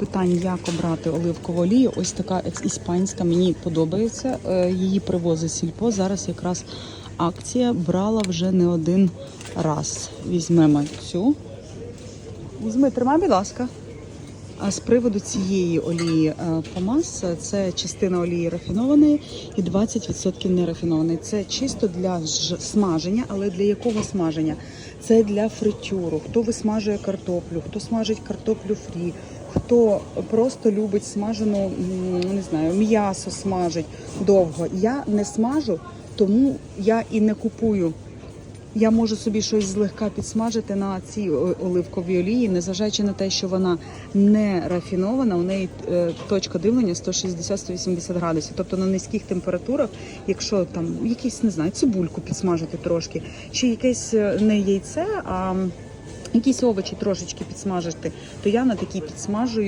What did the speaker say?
питань, як обрати оливкову олію. Ось така іспанська мені подобається. Е, Її привозить сільпо. Зараз якраз акція брала вже не один раз. Візьмемо цю. Візьми, тримай, будь ласка. А з приводу цієї олії е, ПАМАС, е, це частина олії рафінованої і 20% нерафінованої. Це чисто для смаження, але для якого смаження? Це для фритюру. Хто висмажує картоплю, хто смажить картоплю фрі, хто просто любить смажену, не знаю, м'ясо смажить довго. Я не смажу, тому я і не купую я можу собі щось злегка підсмажити на цій оливковій олії, незважаючи на те, що вона не рафінована, у неї е, точка дивлення 160-180 градусів. Тобто на низьких температурах, якщо там якийсь, не знаю, цибульку підсмажити трошки, чи якесь е, не яйце, а якісь овочі трошечки підсмажити, то я на такій підсмажую.